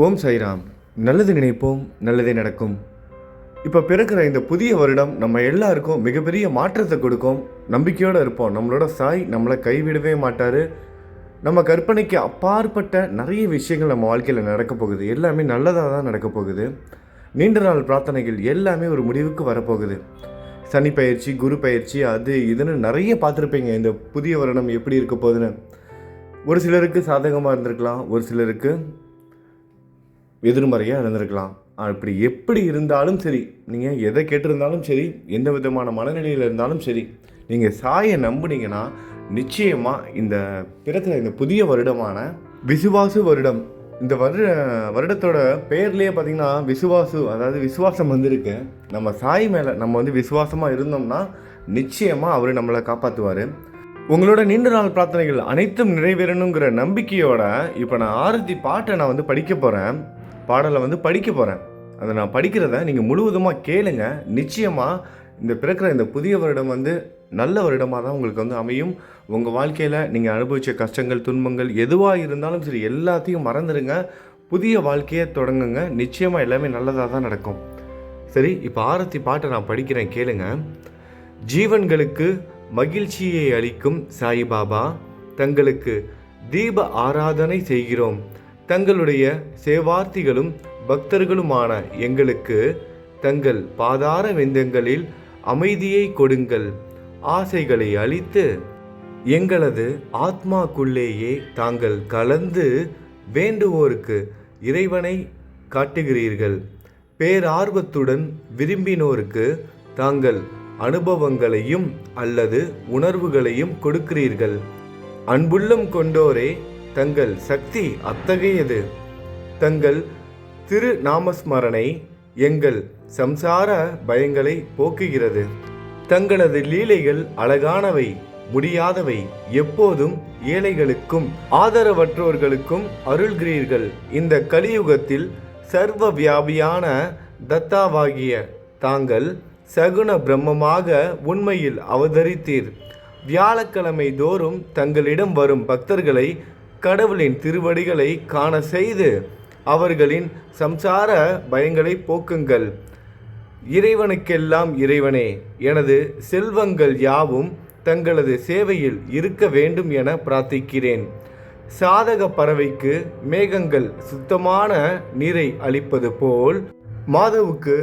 ஓம் சைராம் நல்லது நினைப்போம் நல்லதே நடக்கும். இப்போ பிறக்கிற இந்த புதிய வருடம் நம்ம எல்லாருக்கும் மிகப்பெரிய மாற்றத்தை கொடுக்கும். நம்பிக்கையோடு இருப்போம். நம்மளோட சாய் நம்மளை கைவிடவே மாட்டார். நம்ம கற்பனைக்கு அப்பாற்பட்ட நிறைய விஷயங்கள் நம்ம வாழ்க்கையில் நடக்க போகுது. எல்லாமே நல்லதாக தான் நடக்க போகுது. நீண்ட நாள் பிரார்த்தனைகள் எல்லாமே ஒரு முடிவுக்கு வரப்போகுது. சனி பயிற்சி குரு பயிற்சி அது இதுன்னு நிறைய பார்த்துருப்பீங்க. இந்த புதிய வருடம் எப்படி இருக்க போகுதுன்னு. ஒரு சிலருக்கு சாதகமாக இருந்திருக்கலாம். ஒரு சிலருக்கு எதிர்மறையாக இருந்திருக்கலாம். அப்படி எப்படி இருந்தாலும் சரி நீங்கள் எதை கேட்டிருந்தாலும் சரி எந்த விதமான மனநிலையில் இருந்தாலும் சரி நீங்கள் சாயை நம்புனீங்கன்னா நிச்சயமாக இந்த பிறக்கிற இந்த புதிய வருடமான விசுவாசு வருடம் இந்த வருட வருடத்தோட பேர்லேயே பார்த்தீங்கன்னா விசுவாசு அதாவது விசுவாசம் வந்திருக்கு. நம்ம சாய் மேலே நம்ம வந்து விசுவாசமாக இருந்தோம்னா நிச்சயமாக அவர் நம்மளை காப்பாற்றுவார் உங்களோட நீண்ட நாள் பிரார்த்தனைகள் அனைத்தும் நிறைவேறணுங்கிற நம்பிக்கையோட இப்போ நான் ஆரத்தி பாட்டை நான் வந்து படிக்க போகிறேன் பாடலை வந்து படிக்க போகிறேன் அதை நான் படிக்கிறத நீங்கள் முழுவதுமாக கேளுங்க. நிச்சயமாக இந்த பிறக்கிற இந்த புதிய வருடம் வந்து நல்ல வருடமாக தான் உங்களுக்கு வந்து அமையும். உங்கள் வாழ்க்கையில் நீங்கள் அனுபவித்த கஷ்டங்கள் துன்பங்கள் எதுவாக இருந்தாலும் சரி எல்லாத்தையும் மறந்துடுங்க புதிய வாழ்க்கையை தொடங்குங்க. நிச்சயமாக எல்லாமே நல்லதாக தான் நடக்கும். சரி இப்போ ஆரத்தி பாட்டை நான் படிக்கிறேன். கேளுங்க. ஜீவன்களுக்கு மகிழ்ச்சியை அளிக்கும் சாய்பாபா தங்களுக்கு தீப ஆராதனை செய்கிறோம். தங்களுடைய சேவார்த்திகளும் பக்தர்களுமான எங்களுக்கு தங்கள் பாதார விந்தங்களில் அமைதியை கொடுங்கள். ஆசைகளை அளித்து எங்களது ஆத்மாக்குள்ளேயே தாங்கள் கலந்து வேண்டுவோருக்கு இறைவனை காட்டுகிறீர்கள். பேரார்வத்துடன் விரும்பினோருக்கு தாங்கள் அனுபவங்களையும் அல்லது உணர்வுகளையும் கொடுக்கிறீர்கள். அன்புள்ளம் கொண்டோரே தங்கள் சக்தி அத்தகையது. தங்கள் திரு நாமஸ்மரணை எங்கள் சம்சார பயங்களை போக்குகிறது. தங்களது லீலைகள் அழகானவை முடியாதவை எப்போதும் ஏழைகளுக்கும் ஆதரவற்றோர்களுக்கும் அருள்கிறீர்கள். இந்த கலியுகத்தில் சர்வ வியாபியான தத்தாவாகிய தாங்கள் சகுண பிரம்மமாக உண்மையில் அவதரித்தீர். வியாழக்கிழமை தோறும் தங்களிடம் வரும் பக்தர்களை கடவுளின் திருவடிகளை காண செய்து அவர்களின் சம்சார பயங்களை போக்குங்கள். இறைவனுக்கெல்லாம் இறைவனே எனது செல்வங்கள் யாவும் தங்களது சேவையில் இருக்க வேண்டும் என பிரார்த்திக்கிறேன். சாதக பறவைக்கு மேகங்கள் சுத்தமான நீரை அளிப்பது போல் மாதவுக்கு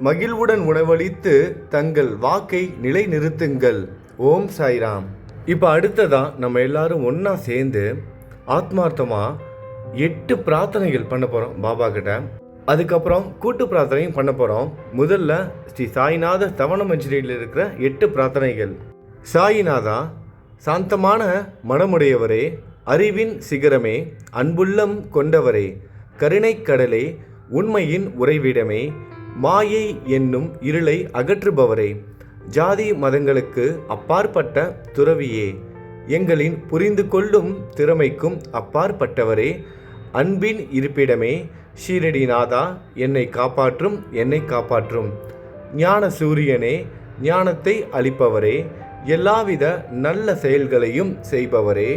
மகிழ்வுடன் உணவளித்து தங்கள் வாக்கை நிலைநிறுத்துங்கள். ஓம் சாய்ராம். இப்போ அடுத்ததான் நம்ம எல்லாரும் ஒன்றா சேர்ந்து ஆத்மார்த்தமாக எட்டு பிரார்த்தனைகள் பண்ண போகிறோம் பாபா கிட்ட. அதுக்கப்புறம் கூட்டு பிரார்த்தனையும் பண்ண போகிறோம் முதல்ல ஸ்ரீ சாய்நாத தவண மஞ்சிரியில் இருக்கிற எட்டு பிரார்த்தனைகள். சாயிநாதா சாந்தமான மனமுடையவரே அறிவின் சிகரமே அன்புள்ளம் கொண்டவரே கருணைக் கடலே உண்மையின் உறைவிடமே மாயை என்னும் இருளை அகற்றுபவரே ஜாதி மதங்களுக்கு அப்பாற்பட்ட துறவியே எங்களின் புரிந்து கொள்ளும் திறமைக்கும் அப்பாற்பட்டவரே அன்பின் இருப்பிடமே ஷீரடிநாதா என்னை காப்பாற்றும் என்னை காப்பாற்றும். ஞான சூரியனே ஞானத்தை அளிப்பவரே எல்லாவித நல்ல செயல்களையும் செய்பவரே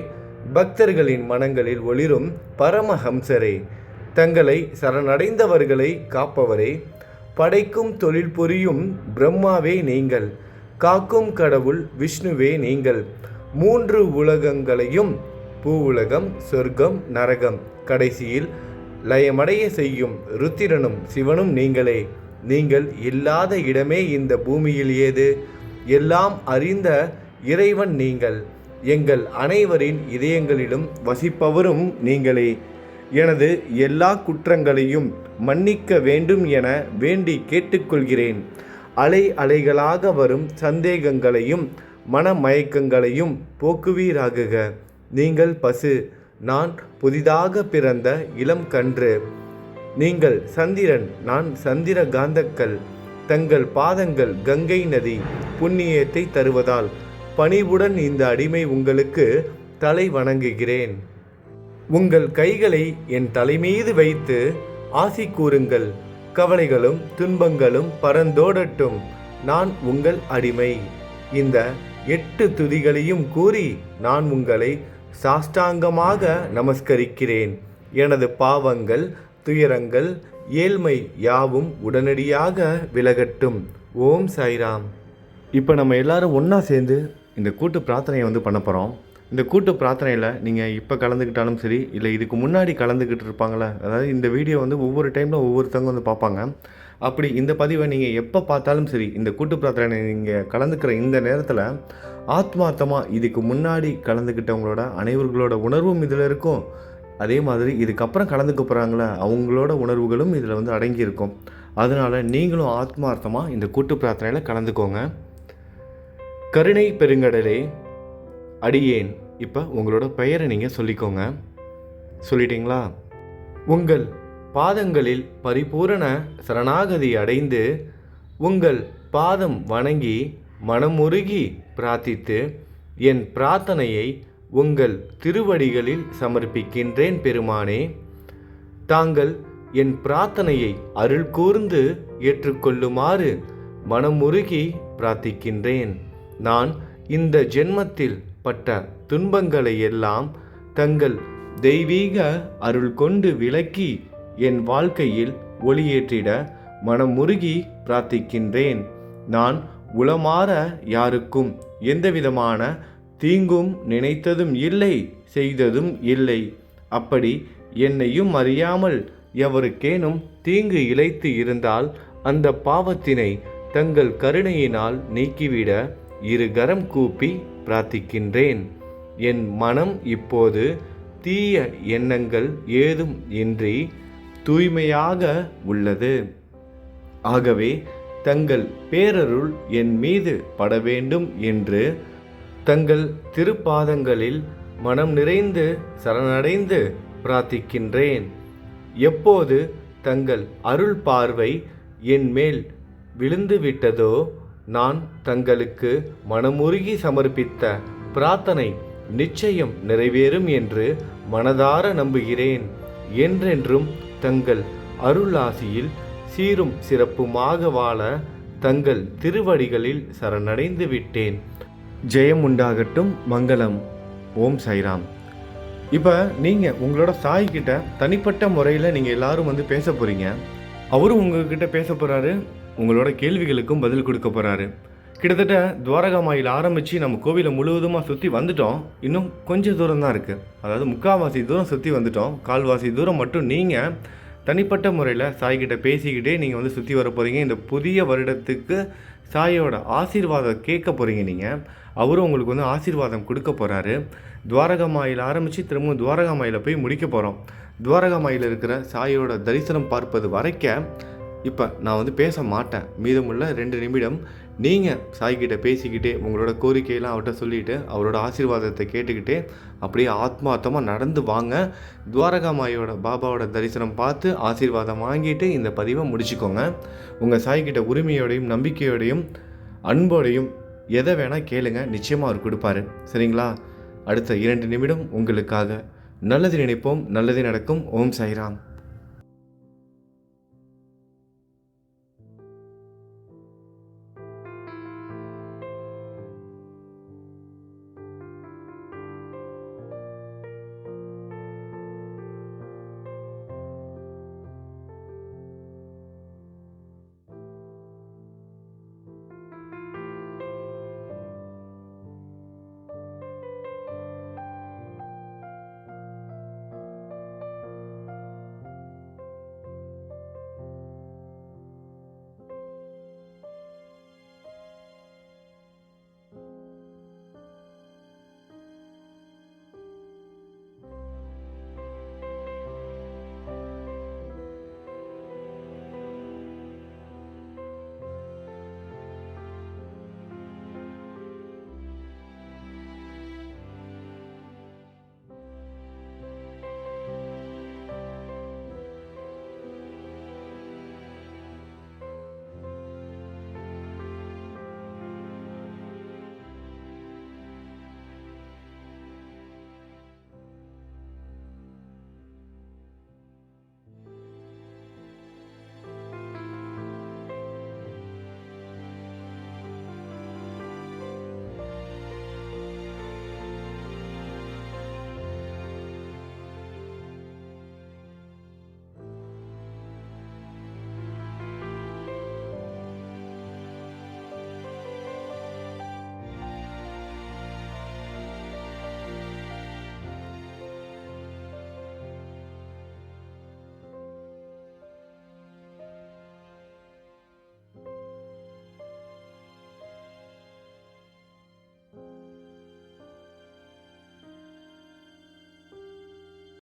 பக்தர்களின் மனங்களில் ஒளிரும் பரமஹம்சரே தங்களை சரணடைந்தவர்களை காப்பவரே படைக்கும் தொழில் புரியும் பிரம்மாவே நீங்கள் காக்கும் கடவுள் விஷ்ணுவே நீங்கள். மூன்று உலகங்களையும் பூ உலகம் சொர்க்கம் நரகம் கடைசியில் லயமடைய செய்யும் ருத்திரனும் சிவனும் நீங்களே. நீங்கள் இல்லாத இடமே இந்த பூமியில் ஏது? எல்லாம் அறிந்த இறைவன் நீங்கள். எங்கள் அனைவரின் இதயங்களிலும் வசிப்பவரும் நீங்களே. எனது எல்லா குற்றங்களையும் மன்னிக்க வேண்டும் என வேண்டி கேட்டுக்கொள்கிறேன். அலை அலைகளாக வரும் சந்தேகங்களையும் மனமயக்கங்களையும் போக்குவீராகுக. நீங்கள் பசு நான் புதிதாக பிறந்த இளம் கன்று. நீங்கள் சந்திரன் நான் சந்திர காந்தக்கல் தங்கள் பாதங்கள் கங்கை நதி புண்ணியத்தை தருவதால் பணிவுடன் இந்த அடிமை உங்களுக்கு தலை வணங்குகிறேன். உங்கள் கைகளை என் தலைமீது வைத்து ஆசி கூறுங்கள். கவலைகளும் துன்பங்களும் பறந்தோடட்டும். நான் உங்கள் அடிமை. இந்த எட்டு துதிகளையும் கூறி நான் உங்களை சாஷ்டாங்கமாக நமஸ்கரிக்கிறேன். எனது பாவங்கள் துயரங்கள் ஏழ்மை யாவும் உடனடியாக விலகட்டும். ஓம் சாய்ராம். இப்போ நம்ம எல்லாரும் ஒன்றா சேர்ந்து இந்த கூட்டு பிரார்த்தனையை வந்து பண்ண போகிறோம் இந்த கூட்டு பிரார்த்தனையில் நீங்கள் இப்போ கலந்துக்கிட்டாலும் சரி இல்லை இதுக்கு முன்னாடி கலந்துக்கிட்டு இருப்பாங்களே அதாவது இந்த வீடியோ வந்து ஒவ்வொரு டைமில் ஒவ்வொருத்தவங்க வந்து பார்ப்பாங்க. அப்படி இந்த பதிவை நீங்கள் எப்போ பார்த்தாலும் சரி இந்த கூட்டு பிரார்த்தனை நீங்கள் கலந்துக்கிற இந்த நேரத்தில் ஆத்மார்த்தமாக இதுக்கு முன்னாடி கலந்துக்கிட்டவங்களோட அனைவர்களோட உணர்வும் இதில் இருக்கும். அதே மாதிரி இதுக்கப்புறம் கலந்துக்க போகிறாங்களே அவங்களோட உணர்வுகளும் இதில் வந்து அடங்கியிருக்கும் அதனால் நீங்களும் ஆத்மார்த்தமாக இந்த கூட்டு பிரார்த்தனையில் கலந்துக்கோங்க. கருணை பெருங்கடலே அடியேன். இப்போ உங்களோட பெயரை நீங்கள் சொல்லிக்கோங்க. சொல்லிட்டீங்களா? உங்கள் பாதங்களில் பரிபூரண சரணாகதி அடைந்து உங்கள் பாதம் வணங்கி மனமுருகி பிரார்த்தித்து என் பிரார்த்தனையை உங்கள் திருவடிகளில் சமர்ப்பிக்கின்றேன் பெருமானே. தாங்கள் என் பிரார்த்தனையை அருள் கூர்ந்து ஏற்றுக்கொள்ளுமாறு மனமுருகி பிரார்த்திக்கின்றேன். நான் இந்த ஜென்மத்தில் பட்ட துன்பங்களை எல்லாம் தங்கள் தெய்வீக அருள் கொண்டு விலக்கி என் வாழ்க்கையில் ஒளியேற்றிட மனமுருகி பிரார்த்திக்கின்றேன். நான் உளமாற யாருக்கும் எந்தவிதமான தீங்கும் நினைத்ததும் இல்லை செய்ததும் இல்லை. அப்படி என்னையும் அறியாமல் எவருக்கேனும் தீங்கு இழைத்து இருந்தால் அந்த பாவத்தினை தங்கள் கருணையினால் நீக்கிவிட இரு கரம் கூப்பி பிரார்த்திக்கின்றேன். என் மனம் இப்போது தீய எண்ணங்கள் ஏதும் இன்றி தூய்மையாக உள்ளது. ஆகவே தங்கள் பேரருள் என் மீது பட வேண்டும் என்று தங்கள் திருப்பாதங்களில் மனம் நிறைந்து சரணடைந்து பிரார்த்திக்கின்றேன். எப்போது தங்கள் அருள் பார்வை என் மேல் விழுந்துவிட்டதோ நான் தங்களுக்கு மனமுருகி சமர்ப்பித்த பிரார்த்தனை நிச்சயம் நிறைவேறும் என்று மனதார நம்புகிறேன். என்றென்றும் தங்கள் அருளாசியில் சீரும் சிறப்புமாக வாழ தங்கள் திருவடிகளில் சரணடைந்து விட்டேன். ஜெயம் உண்டாகட்டும் மங்களம். ஓம் சைராம் இப்போ நீங்கள் உங்களோட சாய்கிட்ட தனிப்பட்ட முறையில் நீங்கள் எல்லாரும் வந்து பேச போகிறீங்க அவரும் உங்ககிட்ட பேச போகிறாரு உங்களோட கேள்விகளுக்கும் பதில் கொடுக்க போகிறாரு கிட்டத்தட்ட துவாரகாமாயில் ஆரம்பித்து நம்ம கோவிலை முழுவதுமாக சுற்றி வந்துட்டோம். இன்னும் கொஞ்சம் தூரம் தான் இருக்குது அதாவது முக்கால்வாசி தூரம் சுற்றி வந்துட்டோம். கால்வாசி தூரம் மட்டும் நீங்கள் தனிப்பட்ட முறையில் சாய்கிட்ட பேசிக்கிட்டே நீங்கள் வந்து சுற்றி வர போகிறீங்க இந்த புதிய வருடத்துக்கு சாயோட ஆசீர்வாதம் கேட்க போகிறீங்க நீங்கள் அவரும் உங்களுக்கு வந்து ஆசீர்வாதம் கொடுக்க போகிறாரு துவாரகமாயில் ஆரம்பித்து திரும்பவும் துவாரகாமாயில் போய் முடிக்க போகிறோம் துவாரகாமாயில் இருக்கிற சாயோட தரிசனம் பார்ப்பது வரைக்க இப்போ நான் வந்து பேச மாட்டேன். மீதமுள்ள ரெண்டு நிமிடம் நீங்கள் சாய்கிட்ட பேசிக்கிட்டே உங்களோட கோரிக்கையெல்லாம் அவர்கிட்ட சொல்லிவிட்டு அவரோட ஆசீர்வாதத்தை கேட்டுக்கிட்டே அப்படியே ஆத்மார்த்தமாக நடந்து வாங்க. துவாரகாமாயோட பாபாவோட தரிசனம் பார்த்து ஆசீர்வாதம் வாங்கிட்டு இந்த பதிவை முடிச்சுக்கோங்க. உங்கள் சாய்கிட்ட உரிமையோடையும் நம்பிக்கையோடையும் அன்போடையும் எதை வேணால் கேளுங்க. நிச்சயமாக அவர் கொடுப்பாரு. சரிங்களா? அடுத்த இரண்டு நிமிடம் உங்களுக்காக. நல்லது நினைப்போம் நல்லது நடக்கும். ஓம் சாய்ராம்.